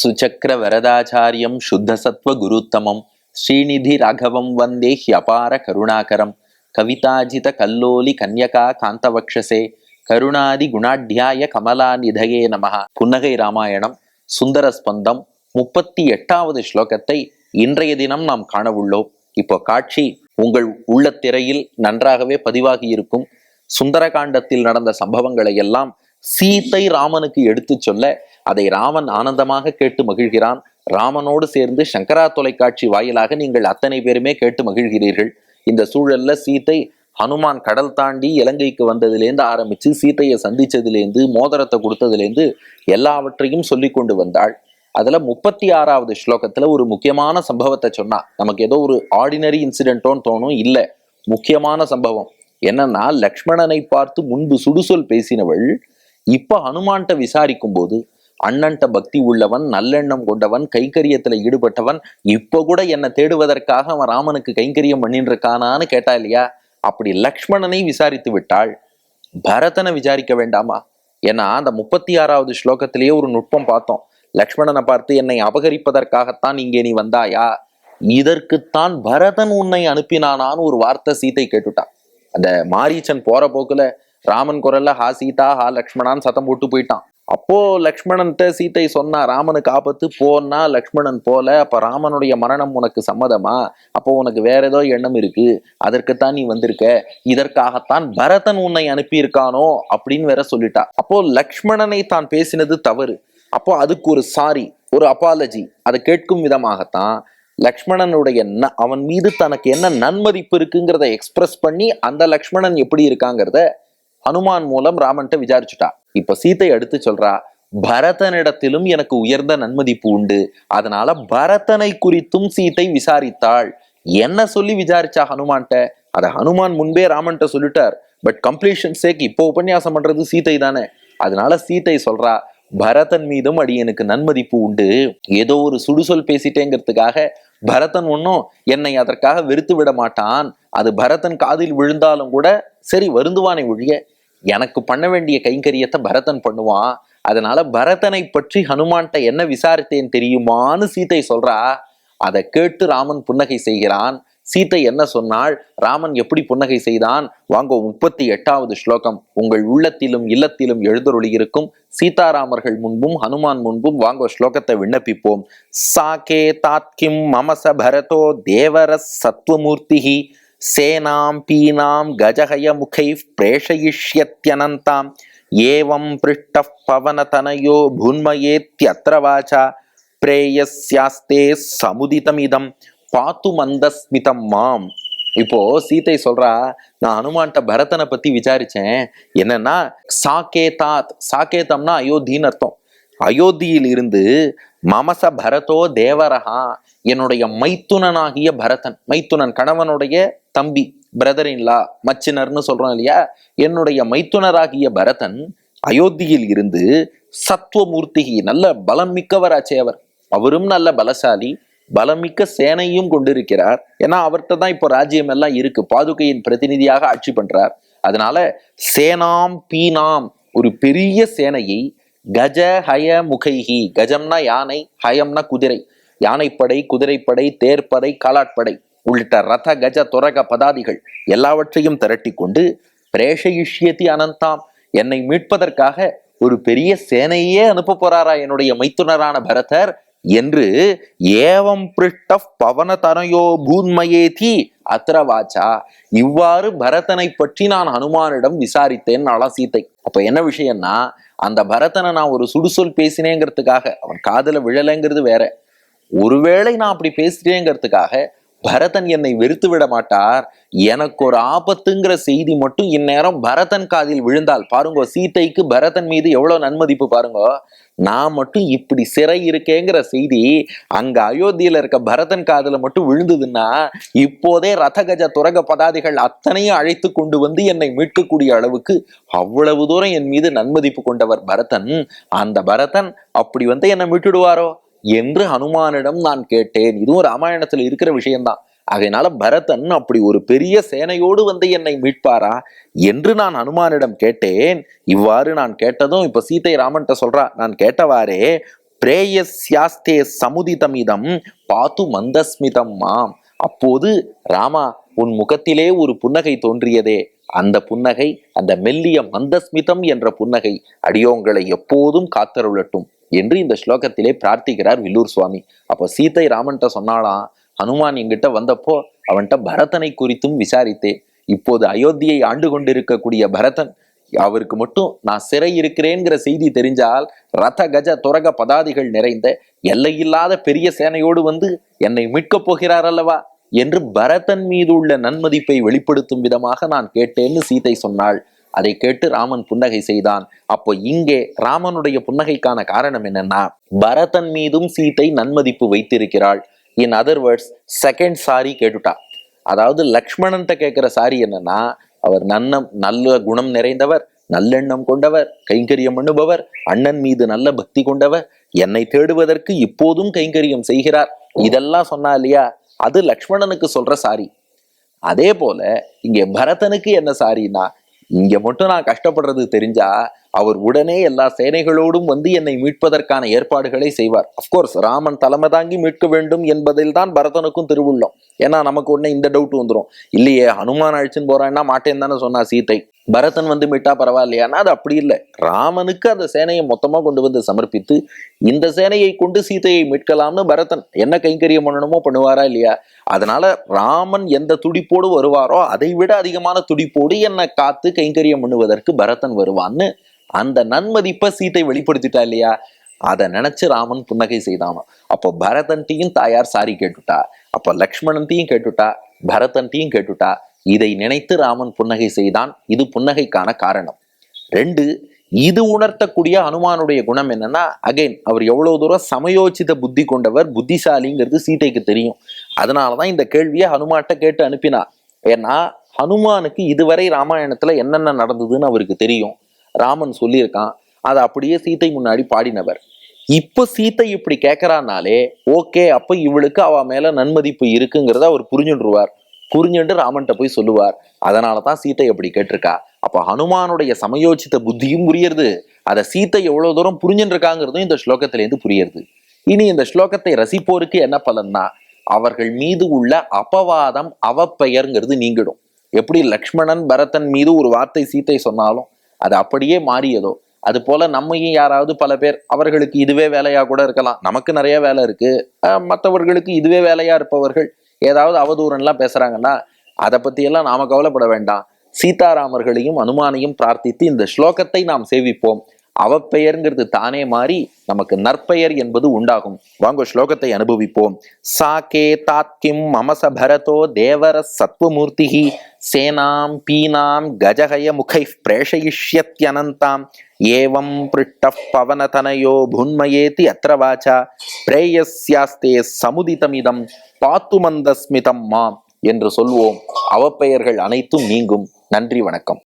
சுச்சக்கர வரதாச்சாரியம் சுத்த சத்வ குருத்தமம் ஸ்ரீநிதி ராகவம் வந்தே ஹியபார கருணாகரம் கவிதாஜித கல்லோலி கன்யகா காந்தவக்ஷசே கருணாதி குணாட்யாய கமலா நிதயே புன்னகை ராமாயணம் சுந்தர ஸ்பந்தம் முப்பத்தி எட்டாவது ஸ்லோகத்தை இன்றைய தினம் நாம் காணவுள்ளோம். இப்போ காட்சி உங்கள் உள்ள திரையில் நன்றாகவே பதிவாகி இருக்கும் சுந்தரகாண்டத்தில் நடந்த சம்பவங்களை எல்லாம் சீத்தை ராமனுக்கு எடுத்துச் சொல்ல அதை ராமன் ஆனந்தமாக கேட்டு மகிழ்கிறான். ராமனோடு சேர்ந்து சங்கரா தொலைக்காட்சி வாயிலாக நீங்கள் அத்தனை பேருமே கேட்டு மகிழ்கிறீர்கள். இந்த சூழல்ல சீத்தை ஹனுமான் கடல் தாண்டி இலங்கைக்கு வந்ததுலேருந்து ஆரம்பிச்சு சீத்தையை சந்திச்சதுலேருந்து மோதிரத்தை கொடுத்ததுலேருந்து எல்லாவற்றையும் சொல்லி கொண்டு வந்தாள். அதில் முப்பத்தி ஆறாவது ஸ்லோகத்தில் ஒரு முக்கியமான சம்பவத்தை சொன்னா. நமக்கு ஏதோ ஒரு ஆர்டினரி இன்சிடென்ட்டோன்னு தோணும். இல்லை முக்கியமான சம்பவம். என்னன்னா லக்ஷ்மணனை பார்த்து முன்பு சுடுசொல் பேசினவள் இப்போ ஹனுமான்கிட்ட விசாரிக்கும் போது அண்ணன்ட்ட பக்தி உள்ளவன் நல்லெண்ணம் கொண்டவன் கைங்கரியத்துல ஈடுபட்டவன் இப்ப கூட என்னை தேடுவதற்காக அவன் ராமனுக்கு கைங்கரியம் பண்ணிட்டு இருக்கானான்னு கேட்டா இல்லையா? அப்படி லக்ஷ்மணனை விசாரித்து விட்டாள். பரதனை விசாரிக்க வேண்டாமா? ஏன்னா அந்த முப்பத்தி ஆறாவது ஸ்லோகத்திலேயே ஒரு நுட்பம் பார்த்தோம். லக்ஷ்மணனை பார்த்து என்னை அபகரிப்பதற்காகத்தான் இங்கே நீ வந்தாயா? இதற்குத்தான் பரதன் உன்னை அனுப்பினானான்னு ஒரு வார்த்தை சீதை கேட்டுட்டான். அந்த மாரீச்சன் போற போக்குல ராமன் குரல்ல ஹா சீதா ஹா லக்ஷ்மணான்னு சத்தம் போட்டு போயிட்டான். அப்போ லக்ஷ்மணன்ட்ட சீத்தை சொன்னா ராமனுக்கு ஆபத்து போன்னா லக்ஷ்மணன் போல அப்ப ராமனுடைய மரணம் உனக்கு சம்மதமா? அப்போ உனக்கு வேற ஏதோ எண்ணம் இருக்கு. அதற்குத்தான் நீ வந்திருக்க. இதற்காகத்தான் பரதன் உன்னை அனுப்பியிருக்கானோ? அப்படின்னு வேற சொல்லிட்டா. அப்போ லக்ஷ்மணனை தான் பேசினது தவறு. அப்போ அதுக்கு ஒரு சாரி ஒரு அப்பாலஜி அதை கேட்கும் விதமாகத்தான் லக்ஷ்மணனுடைய ந- அவன் மீது தனக்கு என்ன நன்மதிப்பு இருக்குங்கிறத எக்ஸ்பிரஸ் பண்ணி அந்த லக்ஷ்மணன் எப்படி இருக்காங்கிறத ஹனுமான் மூலம் ராமன்ட்ட விசாரிச்சுட்டா. இப்ப சீத்தை அடுத்து சொல்றா பரதனிடத்திலும் எனக்கு உயர்ந்த நன்மதிப்பு உண்டு. அதனால பரதனை குறித்தும் சீதை விசாரித்தாள். என்ன சொல்லி விசாரிச்சா ஹனுமான்ட்ட? அத ஹனுமான் முன்பே ராமன்ட்ட சொல்லிட்டார். பட் கம்ப்ளீஷன் சேக் இப்போ உபன்யாசம் பண்றது சீதை தானே. அதனால சீதை சொல்றா பரதன் மீதும் அடி எனக்கு நன்மதிப்பு உண்டு. ஏதோ ஒரு சுடுசொல் பேசிட்டேங்கிறதுக்காக பரதன் ஒன்றும் என்னை அதற்காக வெறுத்து விட மாட்டான். அது பரதன் காதில் விழுந்தாலும் கூட சரி வருந்துவானை ஒழிய. எனக்கு பண்ண வேண்டிய கைங்கரியத்தை பரதன் பண்ணுவான். அதனால பரதனை பற்றி ஹனுமான்கிட்ட என்ன விசாரித்தேன் தெரியுமான்னு சீதை சொல்றா. அதை கேட்டு ராமன் புன்னகை செய்கிறான். சீதை என்ன சொன்னாள்? ராமன் எப்படி புன்னகை செய்தான்? வாங்க முப்பத்தி எட்டாவது ஸ்லோகம். உங்கள் உள்ளத்திலும் இல்லத்திலும் எழுந்தருளி இருக்கும் சீதாராமர்கள் முன்பும் ஹனுமான் முன்பும் வாங்க ஸ்லோகத்தை விண்ணப்பிப்போம். சாகே தாத்கிம் மமச பரதோ தேவர சத்வமூர்த்திஹி. சேனாம் பீனாம் கஜகய முகை பிரேஷயிஷ்யத்யனந்தாம். ஏவம் பிருஷ்ட பவனதனயோ புன்மயேத்யத்திர வாச்சா. பிரேயஸ்யாஸ்தே சமுதிதமிதம் பாத்து மந்தஸ்மிதம் மாம். இப்போ சீதை சொல்றா நான் ஹனுமான்ட்ட பரதனை பத்தி விசாரிச்சேன். என்னன்னா சாகேதாத் சாகேதம்னா அயோத்தின்னு அர்த்தம். அயோத்தியில் இருந்து மமச பரதோ தேவரகா என்னுடைய மைத்துனனாகிய பரதன் மைத்துனன் கணவனுடைய தம்பி பிரதர் இன்லா மச்சினர்னு சொல்றோம் இல்லையா? என்னுடைய மைத்துனராகிய பரதன் அயோத்தியில் இருந்து சத்துவமூர்த்திகி நல்ல பலம் மிக்கவராச்சே அவர். அவரும் நல்ல பலசாலி பலமிக்க சேனையும் கொண்டிருக்கிறார். ஏன்னா அவர்கிட்ட தான் இப்போ ராஜ்யம் எல்லாம் இருக்கு. பாதுகையின் பிரதிநிதியாக ஆட்சி பண்றார். அதனால சேனாம் பீனாம் ஒரு பெரிய சேனையை கஜ ஹய முகைஹி கஜம்னா யானை ஹயம்னா குதிரை. யானைப்படை குதிரைப்படை தேர்ப்படை காலாட்படை. உள்ளிட்ட ரத கஜ துரக பதாதிகள் எல்லாவற்றையும் திரட்டி கொண்டு பிரேஷயிஷ்யதி அனந்தாம். என்னை மீட்பதற்காக ஒரு பெரிய சேனையே அனுப்ப போறாரா என்னுடைய மைத்துனரான பரதர்? என்று ஏவம் பிருஷ்ட பவன தனையோ பூன்மயேதி அத்திரவாச்சா இவ்வாறு பரதனை பற்றி நான் ஹனுமானிடம் விசாரித்தேன் அலசீத்தை அப்ப என்ன விஷயம்னா அந்த பரதனை நான் ஒரு சுடுசொல் பேசினேங்கிறதுக்காக அவன் காதல விழலைங்கிறது வேற. ஒருவேளை நான் அப்படி பேசுறேங்கிறதுக்காக பரதன் என்னை வெறுத்து விட மாட்டார். எனக்கு ஒரு ஆபத்துங்கிற செய்தி மட்டும் இந்நேரம் பரதன் காதில் விழுந்தால். பாருங்க சீதைக்கு பரதன் மீது எவ்வளவு நன்மதிப்பு பாருங்க. நான் மட்டும் இப்படி சிறை இருக்கேங்கிற செய்தி அங்க அயோத்தியில இருக்க பரதன் காதில் மட்டும் விழுந்ததுன்னா இப்போதே ரதகஜ துரக பதாதிகள் அத்தனையும் அழைத்து கொண்டு வந்து என்னை மீட்கக்கூடிய அளவுக்கு அவ்வளவு தூரம் என் மீது நன்மதிப்பு கொண்டவர் பரதன். அந்த பரதன் அப்படி வந்து என்னை மீட்டுடுவாரோ? என்று ஹனுமானிடம் நான் கேட்டேன். இதுவும் ராமாயணத்துல இருக்கிற விஷயம்தான். அதனால பரதன் அப்படி ஒரு பெரிய சேனையோடு வந்து என்னை மீட்பாரா என்று நான் ஹனுமானிடம் கேட்டேன். இவ்வாறு நான் கேட்டதும் இப்ப சீதை ராமன்ட்ட சொல்றா நான் கேட்டவாறே பிரேயஸ்யாஸ்தே சமுதிதமிதம் பாத்து மந்தஸ்மிதம் மாம். அப்போது ராமா உன் முகத்திலே ஒரு புன்னகை தோன்றியதே. அந்த புன்னகை அந்த மெல்லிய மந்தஸ்மிதம் என்ற புன்னகை அடியோங்களை எப்போதும் காத்தருளட்டும். என்று இந்த ஸ்லோகத்திலே பிரார்த்திக்கிறார் வில்லூர் சுவாமி. அப்போ சீதை ராமன்கிட்ட சொன்னாலாம் ஹனுமான் என்கிட்ட வந்தப்போ அவன்கிட்ட பரதனை குறித்தும் விசாரித்தேன் இப்போது அயோத்தியை ஆண்டு கொண்டிருக்கக்கூடிய பரதன் அவருக்கு மட்டும் நான் சிறை இருக்கிறேங்கிற செய்தி தெரிஞ்சால் ரத கஜ துரக பதாதிகள் நிறைந்த எல்லையில்லாத பெரிய சேனையோடு வந்து என்னை மீட்கப் போகிறார் அல்லவா என்று பரதன் மீது உள்ள நன்மதிப்பை வெளிப்படுத்தும் விதமாக நான் கேட்டேன்னு சீதை சொன்னாள். அதை கேட்டு ராமன் புன்னகை செய்தான். அப்போ இங்கே ராமனுடைய புன்னகைக்கான காரணம் என்னன்னா பரதன் மீதும் சீதை நன்மதிப்பு வைத்திருக்கிறாள். In other words second sorry கேட்டுட்டா. அதாவது லக்ஷ்மணன்ட்ட கேட்கிற சாரி என்னன்னா அவர் நன்னம் நல்ல குணம் நிறைந்தவர் நல்லெண்ணம் கொண்டவர் கைங்கரியம் பண்ணுபவர் அண்ணன் மீது நல்ல பக்தி கொண்டவர் என்னை தேடுவதற்கு இப்போதும் கைங்கரியம் செய்கிறார். இதெல்லாம் சொன்னா இல்லையா? அது லக்ஷ்மணனுக்கு சொல்ற சாரி. அதே போல இங்கே பரதனுக்கு என்ன சாரின்னா இங்க மட்டும் நான் கஷ்டப்படுறது தெரிஞ்சா அவர் உடனே எல்லா சேனைகளோடும் வந்து என்னை மீட்பதற்கான ஏற்பாடுகளை செய்வார். அப்கோர்ஸ் ராமன் தலைமை தாங்கி மீட்க வேண்டும் என்பதில் தான் பரதனுக்கும் திருவுள்ளம். ஏன்னா நமக்கு உடனே இந்த டவுட் வந்துடும் இல்லையே ஹனுமான் அழிச்சுன்னு போறான்னா மாட்டேன்னு தானே சொன்னா சீத்தை. பரதன் வந்து மீட்டா பரவாயில்லையானா அது அப்படி இல்லை. ராமனுக்கு அந்த சேனையை மொத்தமா கொண்டு வந்து சமர்ப்பித்து இந்த சேனையை கொண்டு சீதையை மீட்கலாம்னு பரதன் என்ன கைங்கரியம் பண்ணணுமோ பண்ணுவாரா இல்லையா? அதனால ராமன் எந்த துடிப்போடு வருவாரோ அதை விட அதிகமான துடிப்போடு என்னை காத்து கைங்கரியம் பண்ணுவதற்கு பரதன் வருவான்னு அந்த நன்மதிப்பை சீத்தை வெளிப்படுத்திட்டா இல்லையா? அதை நினைச்சு ராமன் புன்னகை செய்தானோ அப்போ பரதன்ட்டையும் தாயார் சாரி கேட்டுட்டா. அப்போ லக்ஷ்மணன்ட்டையும் கேட்டுட்டா. பரதன்ட்டையும் கேட்டுட்டா. இதை நினைத்து ராமன் புன்னகை செய்தான். இது புன்னகைக்கான காரணம். ரெண்டு இது உணர்த்தக்கூடிய அனுமானுடைய குணம் என்னன்னா அகைன் அவர் எவ்வளவு தூரம் சமயோச்சித புத்தி கொண்டவர் புத்திசாலிங்கிறது சீதைக்கு தெரியும். அதனாலதான் இந்த கேள்வியை ஹனுமான்கிட்ட கேட்டு அனுப்பினா. ஏன்னா ஹனுமானுக்கு இதுவரை ராமாயணத்துல என்னென்ன நடந்ததுன்னு அவருக்கு தெரியும். ராமன் சொல்லியிருக்கான் அதை அப்படியே சீத்தை முன்னாடி பாடினவர். இப்போ சீத்தை இப்படி கேட்கறானாலே ஓகே அப்ப இவளுக்கு அவ மேல நன்மதிப்பு இருக்குங்கிறத அவர் புரிஞ்சுடுவார் புரிஞ்சுட்டு ராமன்கிட்ட போய் சொல்லுவார். அதனால தான் சீத்தை அப்படி கேட்டிருக்கா. அப்ப ஹனுமானுடைய சமயோச்சித்த புத்தியும் புரியுறது. அதை சீத்தை எவ்வளவு தூரம் புரிஞ்சுருக்காங்கிறதும் இந்த ஸ்லோகத்திலேருந்து புரியுறது. இனி இந்த ஸ்லோகத்தை ரசிப்போருக்கு என்ன பலன்னா அவர்கள் மீது உள்ள அபவாதம் அவப்பெயர்ங்கிறது நீங்கிடும். எப்படி லக்ஷ்மணன் பரதன் மீது ஒரு வார்த்தை சீத்தை சொன்னாலும் அது அப்படியே மாறியதோ அது போல நம்மையும் யாராவது பல பேர் அவர்களுக்கு இதுவே வேலையா கூட இருக்கலாம். நமக்கு நிறைய வேலை இருக்கு. மற்றவர்களுக்கு இதுவே வேலையா இருப்பவர்கள் ஏதாவது அவதூறன்லாம் பேசுறாங்கன்னா அதை பத்தியெல்லாம் நாம கவலைப்பட வேண்டாம். சீதாராமர்களையும் அனுமானையும் பிரார்த்தித்து இந்த ஸ்லோகத்தை நாம் சேவிப்போம். அவப்பெயர்ங்கிறது தானே மாறி நமக்கு நற்பெயர் என்பது உண்டாகும். வாங்க ஸ்லோகத்தை அனுபவிப்போம். சாகே தாத்கிம் மமச பரதோ தேவர சத்வமூர்த்திகி சேனாம் பீனாம் கஜகய முகை பிரேஷயிஷ்யத்யனந்தாம். ஏவம் பிருட்ட பவனதனையோ புன்மயேதி அத்திர வாச்சா பிரேயஸ்யாஸ்தே சமுதிதமிதம் பாத்துமந்தஸ்மிதம் மாம் என்று சொல்வோம். அவப்பெயர்கள் அனைத்தும் நீங்கும். நன்றி வணக்கம்.